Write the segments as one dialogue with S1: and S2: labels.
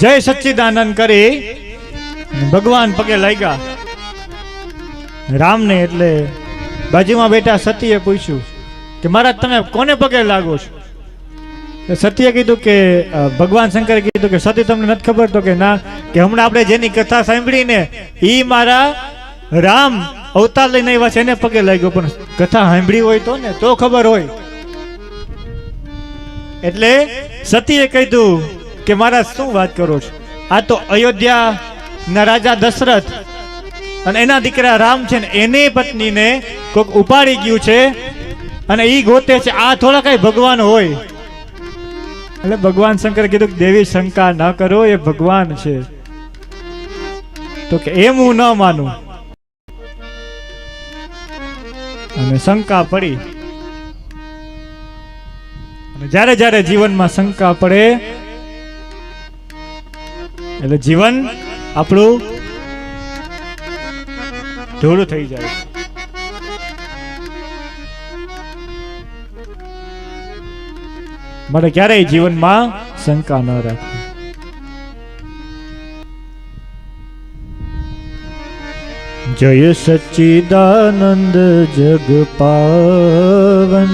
S1: જય સચ્ચિદાનંદ કરી. ભગવાન પગે લાગ્યા. રામને એટલે બાજુમાં બેઠા સતીએ પૂછ્યું કે મહારાજ, તમે કોને પગે લાગો છો? સતીએ કીધું કે ભગવાન શંકરે કીધું કે, સતી, તમને નથી ખબર તો કે ના, કે હમણાં આપણે જેની કથા સાંભળીને ઈ મારા રામ અવતાર લઈને આવ્યા છે, એને પગે લાગ્યો. પણ કથા સાંભળી હોય તો ને, તો ખબર હોય. એટલે સતીએ કીધું કે મારા શું વાત કરો છો? આ તો અયોધ્યા ના રાજા દશરથ અને એના દીકરા રામ છે ને એને પત્નીને કોઈક ઉપાડી ગયું છે અને એ ગોતે છે. આ થોડા કઈ ભગવાન હોય. એટલે ભગવાન શંકર કીધું કે દેવી શંકા ન કરો, એ ભગવાન છે. તો કે એમ હું ન માનું. અને શંકા પડી. અને જ્યારે જ્યારે જીવનમાં શંકા પડે એટલે જીવન આપણું ઢોળું થઈ જાય. માટે ક્યારેય જીવનમાં શંકા ન રાખવી. જય સચ્ચિદાનંદ જગ પાવન.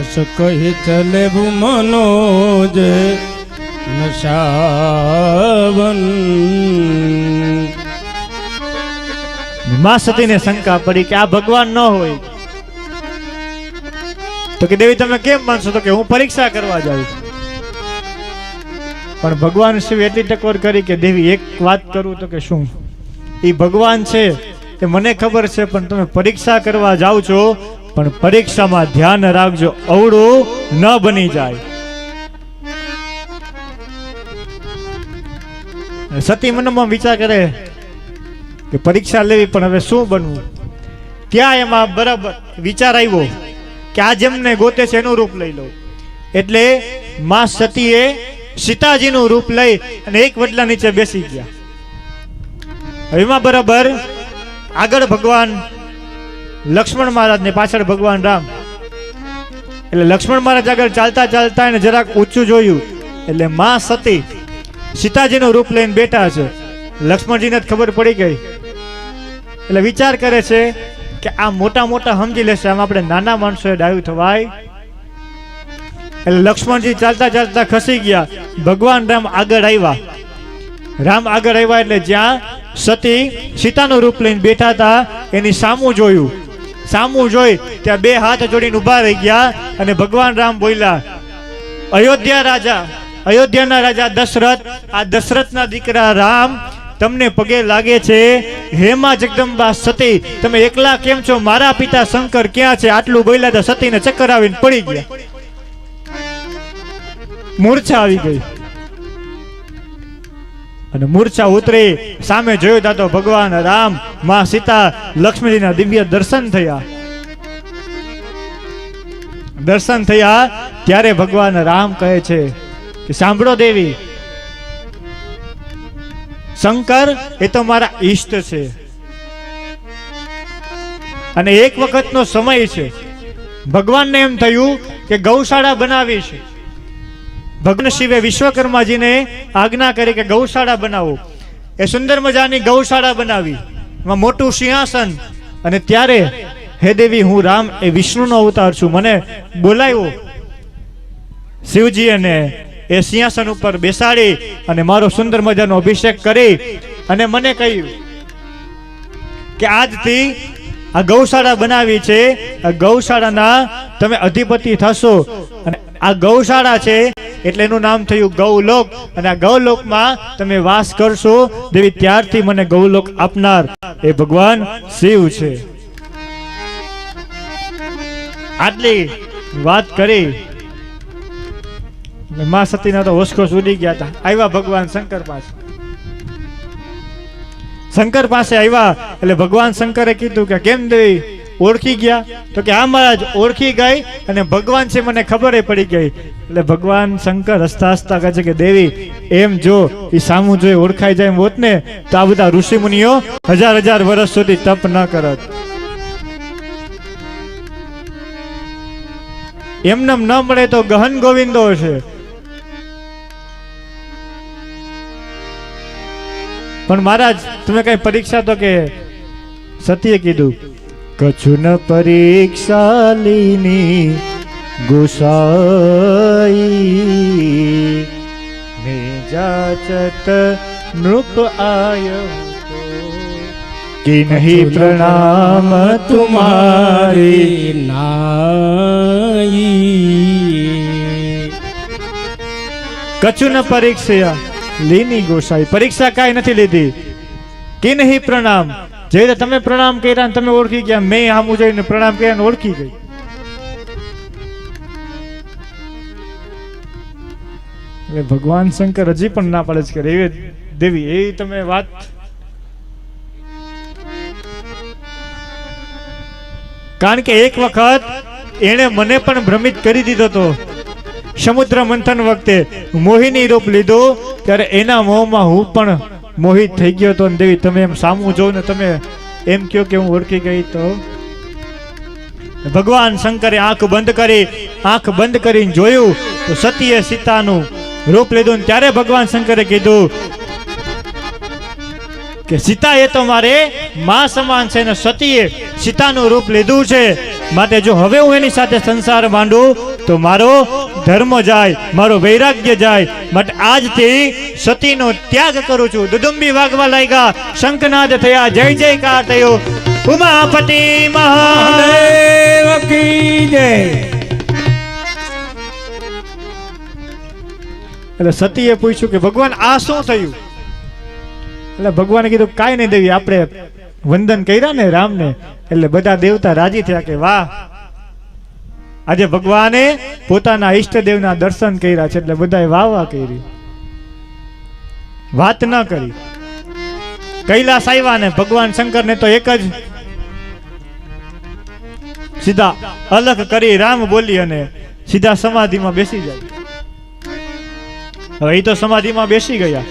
S2: અસ કહી, ચલે મનોજ નશાવન
S1: મા સતીને શંકા પડી કે આ ભગવાન ન હોય. તો કે દેવી, તમે કેમ માનશો? તો કે હું પરીક્ષા કરવા જાઉં છું. પણ ભગવાન શિવ એટલી ટકોર કરી કે દેવી એક વાત કરું તો કે શું? એ ભગવાન છે એ મને ખબર છે, પણ તમે પરીક્ષા કરવા જાઓ છો, પણ પરીક્ષામાં ધ્યાન રાખજો, અવળું ન બની જાય. સતી મનમાં વિચાર કરે કે પરીક્ષા લેવી પણ હવે શું બનવું? ત્યાં એમાં બરાબર વિચાર આવ્યો કે આ જેમને ગોતે છે એનું રૂપ લઈ લો એટલે માં સતીએ સીતાજીનું રૂપ લઈ અને એક વડલા નીચે બેસી ગયા. એમાં બરાબર આગળ ભગવાન લક્ષ્મણ મહારાજ ને પાછળ ભગવાન રામ. એટલે લક્ષ્મણ મહારાજ આગળ ચાલતા ચાલતા એને જરાક ઊંચું જોયું. એટલે માં સતી સીતાજીનું રૂપ લઈને બેઠા છે. લક્ષ્મણજીને જ ખબર પડી ગઈ. એટલે વિચાર કરે છે કે આ મોટા મોટા સમજી લેશે, આમ આપણે નાના માણસોએ ડાયું થવાય. એટલે લક્ષ્મણજી ચાલતા ચાલતા ખસી ગયા. ભગવાન રામ આગળ આવ્યા. રામ આગળ આવ્યા એટલે જ્યાં સતી સીતાનું રૂપ લઈને બેઠા હતા, એની સામું જોયું. સામું જોઈ ત્યાં બે હાથ જોડીને ઊભા રહી ગયા અને ભગવાન રામ બોલ્યા, અયોધ્યા રાજા અયોધ્યાના રાજા દશરથ, આ દશરથના દીકરા રામ તમને પગે લાગે છે. હેમા જગદંબા સતી, તમે એકલા કેમ છો? મારા પિતા શંકર ક્યાં છે? આટલું બોલ્યા તો સતીને ચક્કર આવીને પડી ગયા. મૂર્છા આવી ગઈ. અને મૂર્છા ઉતરી, સામે જોયું તા તો ભગવાન રામ, માં સીતા, લક્ષ્મીજીના દિવ્ય દર્શન થયા. દર્શન થયા, ત્યારે ભગવાન રામ કહે છે સાંભળો દેવી. શંકર એ તો મારા ઈષ્ટ છે. અને એક વખતનો સમય છે. ભગવાનને એમ થયું કે ગૌશાળા બનાવી છે ભગવાન શિવે વિશ્વકર્માજીને આજ્ઞા કરી કે ગૌશાળા બનાવો. એ સુંદર મજાની ગૌશાળા બનાવી. એમાં મોટું સિંહાસન. અને ત્યારે, હે દેવી, હું રામ એ વિષ્ણુનો અવતાર છું. મને બોલાવ્યો. શિવજી અને એ સિંહાસન ઉપર બેસાડી અને મારો સુંદર મજાનો અભિષેક કરી અને મને કહ્યું કે આજથી આ ગૌશાળા બનાવી છે. આ ગૌશાળાના તમે અધિપતિ થશો. અને આ ગૌશાળા છે એટલે એનું નામ થયું ગૌલોક. અને આ ગૌલોકમાં તમે વાસ કરશો દેવી ત્યારથી મને ગૌલોક આપનાર. એ ભગવાન શિવ છે. આટલી વાત કરી. મા સતીના તો હોશખોશ ઉડી ગયા હતા. આવ્યા ભગવાન શંકર પાસે. શંકર પાસે આવ્યા એટલે ભગવાન શંકરે કીધું કે કેમ દેવી ઓળખી ગયા? તો કે આ મહારાજ ઓળખી ગઈ અને ભગવાન છે મને ખબર પડી ગઈ. એટલે ભગવાન શંકર હસતા હસતા કહે છે કે, દેવી, એમ જો, એ સામું જોઈ ઓળખાઈ જાય હોત ને, તો આ બધા ઋષિ મુનિઓ હજાર હજાર વર્ષ સુધી તપ ન કરત. એમને ન મળે તો ગહન ગોવિંદો છે પણ મહારાજ તમે કઈ પરીક્ષા તો કે સતીએ કીધું. કછુન પરીક્ષા લીની ગુસાઈ. મેં જાચત નૃપ આય કે નહીં પ્રણામ તુમારી
S2: તુમારી નાઈ.
S1: કછુન પરીક્ષા લીની ગોસાઈ. પરીક્ષા કાંઈ નથી લીધી. કે નહીં પ્રણામ. જે રીતે તમે પ્રણામ કર્યા ને તમે ઓળખી ગયા, મેં આમું જઈને પ્રણામ કર્યા ઓળખી ગઈ. એટલે ભગવાન શંકર હજી પણ ના પાડે છે કે એવી દેવી, એવી તમે વાત કારણ કે એક વખત એણે મને પણ ભ્રમિત કરી દીધો હતો. સમુદ્ર મંથન વખતે મોહિની રૂપ લીધું. ત્યારે એના મોહમાં હું પણ મોહિત થઈ ગયો હતો દેવી, તમે એમ સામું જો ને તમે એમ કહો કે હું ઓળખી ગઈ તો? ભગવાન શંકરે આંખ બંધ કરી, આંખ બંધ કરીને જોયું તો સતીએ સીતાનું રૂપ લીધું ને ત્યારે ભગવાન શંકરે કીધું કે સીતા એ તો મારે મા સમાન છે ને સતીએ સીતાનું રૂપ લીધું છે. માટે જો હવે હું એની સાથે સંસાર માંડું, તો મારો ધર્મ જાય, મારો વૈરાગ્ય જાય. માટે આજથી સતીનો ત્યાગ કરું છું. દુદુંબી વાગવા લાગ્યા. શંખનાદ થયા. જય જયકાર થયો. ઉમાપતિ મહા
S2: મહાદેવ
S1: એટલે સતીએ પૂછ્યું કે, ભગવાન, આ શું થયું? એટલે ભગવાને કીધું, કાંઈ નહીં દેવી, આપણે વંદન કર્યા ને રામને. એટલે બધા દેવતા રાજી થયા કે વાહ. આજે ભગવાને પોતાના ઈષ્ટદેવના દર્શન કર્યા છે એટલે બધાએ વાહ વાહ કરી. વાત ન કરી. કૈલાસ આવ્યા ને ભગવાન શંકરને તો એક જ સીધા અલગ કરી રામ બોલી અને સીધા સમાધિમાં બેસી જાય. હવે એ તો સમાધિમાં બેસી ગયા.